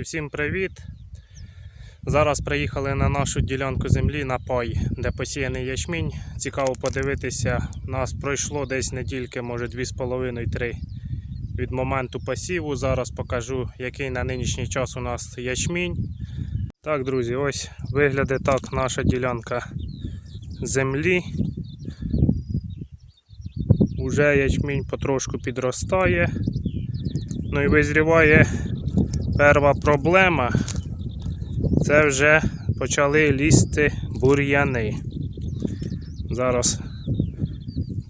Друзі, всім привіт! Зараз приїхали на нашу ділянку землі на пай, де посіяний ячмінь. Цікаво подивитися. Нас пройшло десь недільки, може 2,5-3 від моменту посіву. Зараз покажу, який на нинішній час у нас ячмінь. Так, друзі, ось виглядає так наша ділянка землі. Уже ячмінь потрошку підростає. Ну і визріває перша проблема. Це вже почали лізти бур'яни. Зараз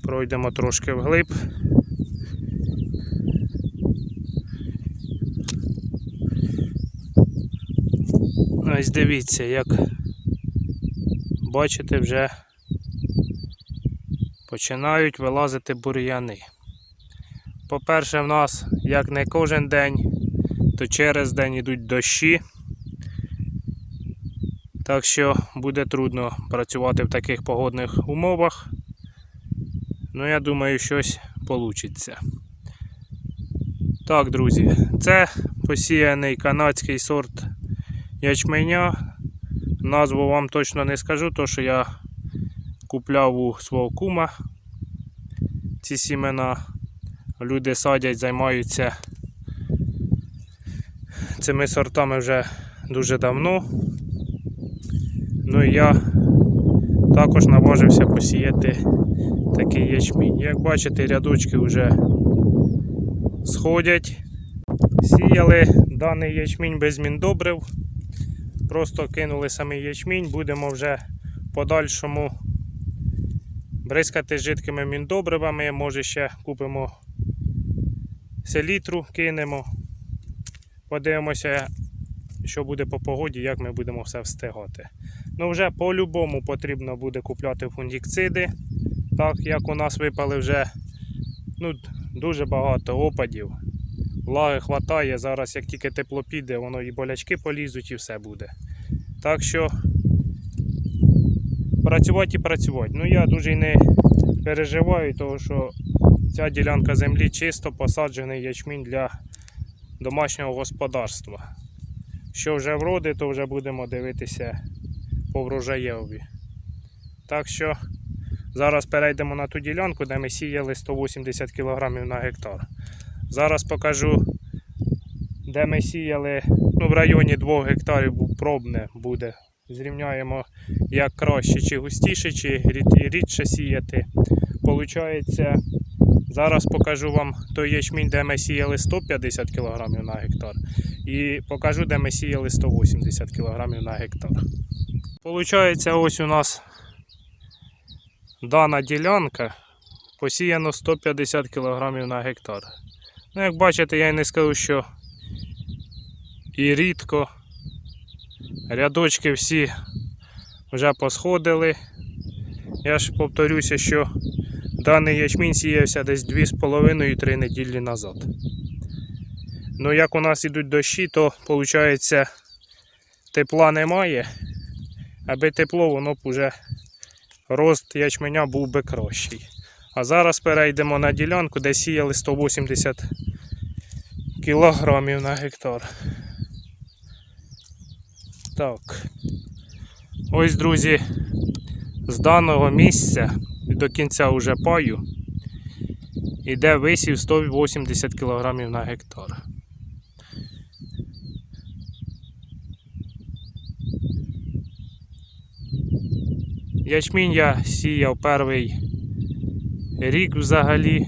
пройдемо трошки вглиб. Ось дивіться, як бачите, вже починають вилазити бур'яни. По-перше, в нас як не кожен день, то через день йдуть дощі. Так що буде трудно працювати в таких погодних умовах. Ну, я думаю, щось вийде. Так, друзі, це посіяний канадський сорт ячменя. Назву вам точно не скажу, то що я купляв у свого кума ці сімена. Люди садять, займаються цими сортами вже дуже давно. Ну і я також наважився посіяти такий ячмінь. Як бачите, рядочки вже сходять. Сіяли даний ячмінь без міндобрив. Просто кинули самий ячмінь, будемо вже подальшому бризкати жидкими міндобривами. Може ще купимо селітру, кинемо. Подивимося, що буде по погоді, як ми будемо все встигати. Ну, вже по-любому потрібно буде купляти фунгікциди. Так як у нас випали вже ну, дуже багато опадів. Влаги хватає, зараз як тільки тепло піде, воно і болячки полізуть і все буде. Так що працювати і працювати. Ну я дуже й не переживаю, тому що ця ділянка землі чисто посаджений ячмінь для домашнього господарства. Що вже вроди, то вже будемо дивитися по врожаєві. Так що зараз перейдемо на ту ділянку, де ми сіяли 180 кг на гектар. Зараз покажу, де ми сіяли ну, в районі 2 гектарів пробне буде. Зрівняємо як краще, чи густіше, чи рідше сіяти. Получається, зараз покажу вам той ячмінь, де ми сіяли 150 кг на гектар. І покажу, де ми сіяли 180 кг на гектар. Получається, ось у нас дана ділянка посіяно 150 кг на гектар. Ну, як бачите, я й не скажу, що і рідко. Рядочки всі вже посходили. Я ж повторюся, що даний ячмінь сіявся десь 2,5-3 неділі назад. Ну, як у нас ідуть дощі, то виходить тепла немає. Аби тепло, воно б уже рост ячменя був би кращий. А зараз перейдемо на ділянку, де сіяли 180 кілограмів на гектар. Так. Ось, друзі, з даного місця до кінця уже паю іде висів 180 кг на гектар. Ячмінь я сіяв перший рік взагалі.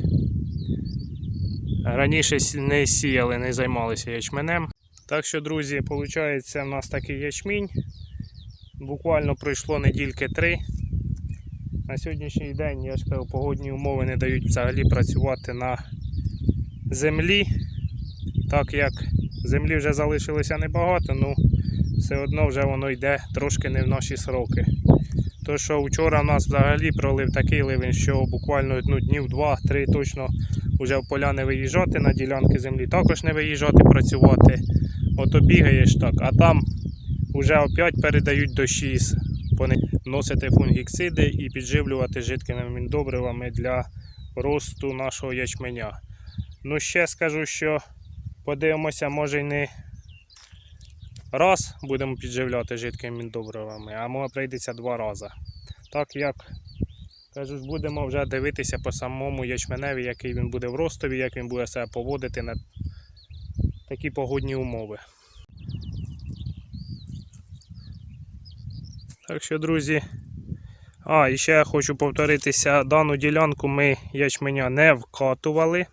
Раніше не сіяли, не займалися ячменем. Так що, друзі, виходить, у нас такий ячмінь. Буквально пройшло недільки три. На сьогоднішній день, я ж кажу, погодні умови не дають взагалі працювати на землі. Так як землі вже залишилося небагато, ну все одно вже воно йде трошки не в наші сроки. То, що вчора в нас взагалі пролив такий ливень, що буквально ну, днів 2-3 точно вже в поля не виїжджати на ділянки землі, також не виїжджати працювати. Ото бігаєш так, а там вже опять передають дощі, з- вони вносити фунгікциди і підживлювати жидкими міндобривами для росту нашого ячменя. Ну ще скажу, що подивимося, може й не раз будемо підживляти жидкими міндобривами, а може прийдеться два рази. Так як кажу, будемо вже дивитися по самому ячменеві, який він буде в ростові, як він буде себе поводити на такі погодні умови. Так що, друзі, а, і ще я хочу повторитися, дану ділянку ми ячменя не вкатували.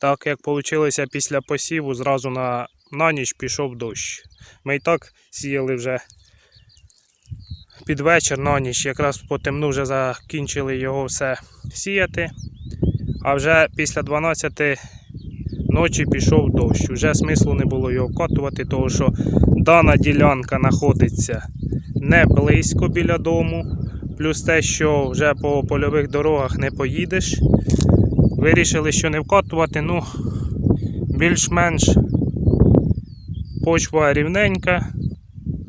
Так як вийшло після посіву, зразу на, на ніч пішов дощ. Ми і так сіяли вже під вечір на ніч, якраз по темну вже закінчили його все сіяти. А вже після 12 ночі пішов дощ. Вже смислу не було його вкатувати, тому що дана ділянка знаходиться не близько біля дому. Плюс те, що вже по польових дорогах не поїдеш. Вирішили, що не вкатувати, ну, більш-менш почва рівненька,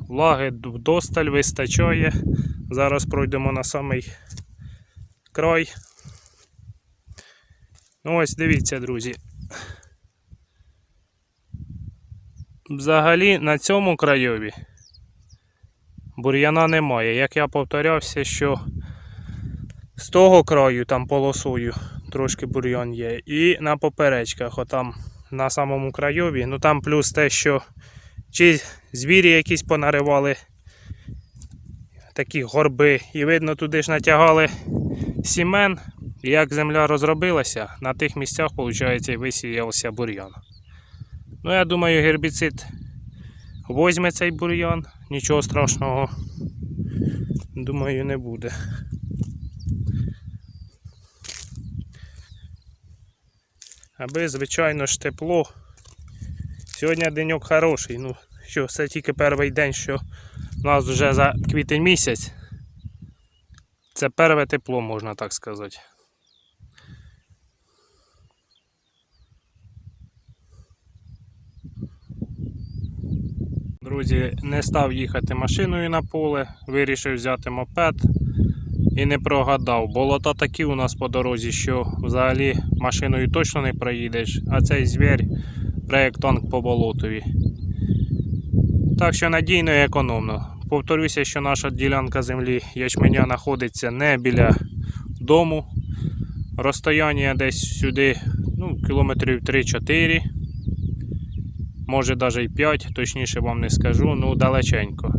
влаги вдосталь вистачає. Зараз пройдемо на самий край. Ну ось дивіться, друзі. Взагалі на цьому крайові бур'яна немає. Як я повторявся, що з того краю там полосою трошки бур'ян є. І на поперечках, отам на самому крайові. Ну там плюс те, що чи звірі якісь понаривали такі горби. І видно, туди ж натягали сімен. Як земля розробилася, на тих місцях, виходить, висіявся бур'ян. Ну, я думаю, гербіцид возьме цей бур'ян, нічого страшного, думаю, не буде. Аби, звичайно ж, тепло. Сьогодні деньок хороший. Ну, що, це тільки перший день, що у нас вже за квітень місяць. Це перше тепло, можна так сказати. Друзі, не став їхати машиною на поле, вирішив взяти мопед і не прогадав. Болота такі у нас по дорозі, що взагалі машиною точно не проїдеш, а цей звір як танк по болотові. Так що надійно і економно. Повторюся, що наша ділянка землі ячменя знаходиться не біля дому. Розстояння десь сюди ну, кілометрів 3-4. Може навіть і 5, точніше вам не скажу, ну далеченько.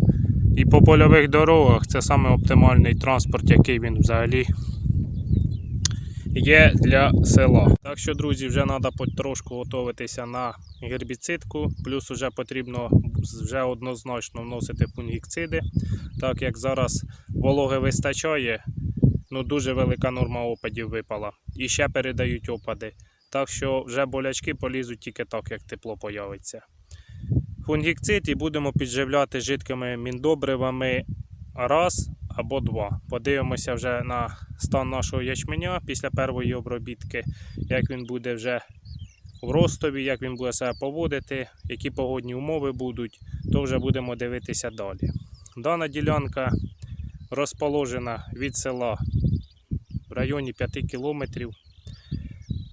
І по польових дорогах це саме оптимальний транспорт, який він взагалі є для села. Так що, друзі, вже треба потрошку готуватися на гербіцидку, плюс вже потрібно вже однозначно вносити фунгіциди, так як зараз вологи вистачає, ну дуже велика норма опадів випала. І ще передають опади. Так що вже болячки полізуть тільки так, як тепло появиться. Фунгіцид і будемо підживляти жидкими міндобривами раз або два. Подивимося вже на стан нашого ячменя після першої обробітки, як він буде вже в ростові, як він буде себе поводити, які погодні умови будуть, то вже будемо дивитися далі. Дана ділянка розположена від села в районі 5 кілометрів.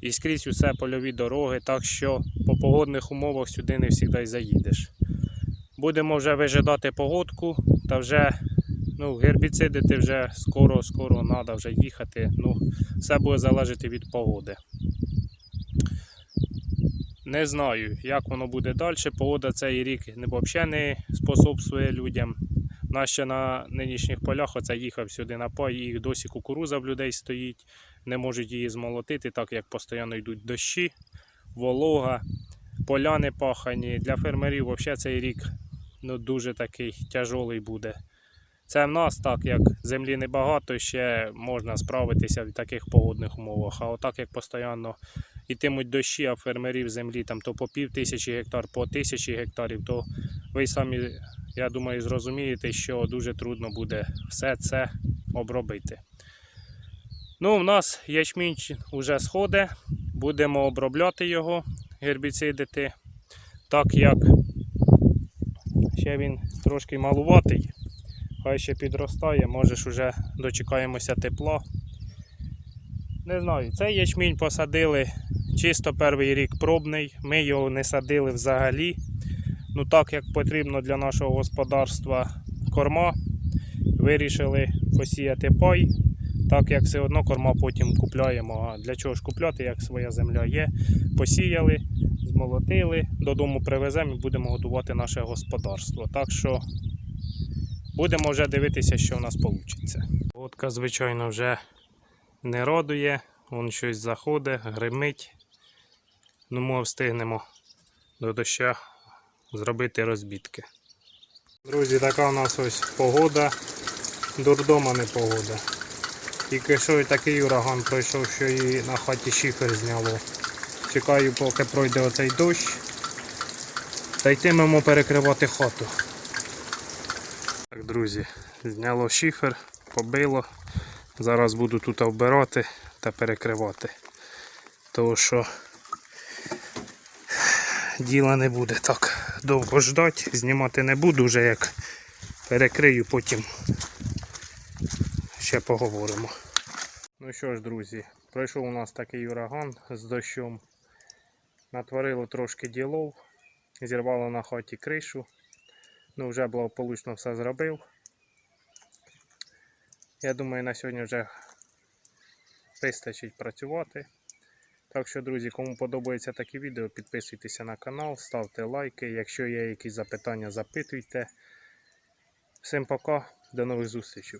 І скрізь усе польові дороги, так що по погодних умовах сюди не завжди заїдеш. Будемо вже вижидати погодку та вже ну, гербіцидити вже скоро-скоро треба вже їхати. Ну, все буде залежати від погоди. Не знаю, як воно буде далі. Погода цей рік взагалі не способствує людям. Нас на нинішніх полях оце їхав сюди на пай, і досі кукуруза в людей стоїть, не можуть її змолотити, так як постійно йдуть дощі, волога, поля не пахані. Для фермерів взагалі цей рік ну, дуже такий тяжолий буде. Це в нас так, як землі небагато, ще можна справитися в таких погодних умовах. А отак як постійно йтимуть дощі, а фермерів землі там то по пів тисячі гектар, по тисячі гектарів, то ви самі, я думаю, зрозумієте, що дуже трудно буде все це обробити. Ну, в нас ячмінь вже сходить, будемо обробляти його, гербіцидити, так як ще він трошки малуватий. Хай ще підростає, може ж уже дочекаємося тепла. Не знаю, цей ячмінь посадили чисто перший рік пробний. Ми його не садили взагалі. Ну так як потрібно для нашого господарства корма, вирішили посіяти пай, так як все одно корма потім купляємо. А для чого ж купляти, як своя земля є? Посіяли, змолотили, додому привеземо і будемо годувати наше господарство. Так що будемо вже дивитися, що в нас вийде. Водка, звичайно, вже не радує, вон щось заходить, гримить. Ну, ми встигнемо до доща зробити розбітки. Друзі, така у нас ось погода. Дурдома не погода. Тільки що і такий ураган пройшов, що і на хаті шифер зняло. Чекаю, поки пройде оцей дощ. Та йтимемо перекривати хату. Так, друзі, зняло шифер, побило. Зараз буду тут вбирати та перекривати. Тому що діла не буде так довго ждати, знімати не буду вже як перекрию, потім ще поговоримо. Ну що ж, друзі, пройшов у нас такий ураган з дощом. Натворило трошки ділов, зірвало на хаті кришу. Ну, вже благополучно все зробив. Я думаю, на сьогодні вже вистачить працювати. Так що, друзі, кому подобається таке відео, підписуйтеся на канал, ставте лайки. Якщо є якісь запитання, запитуйте. Всім пока, до нових зустрічей.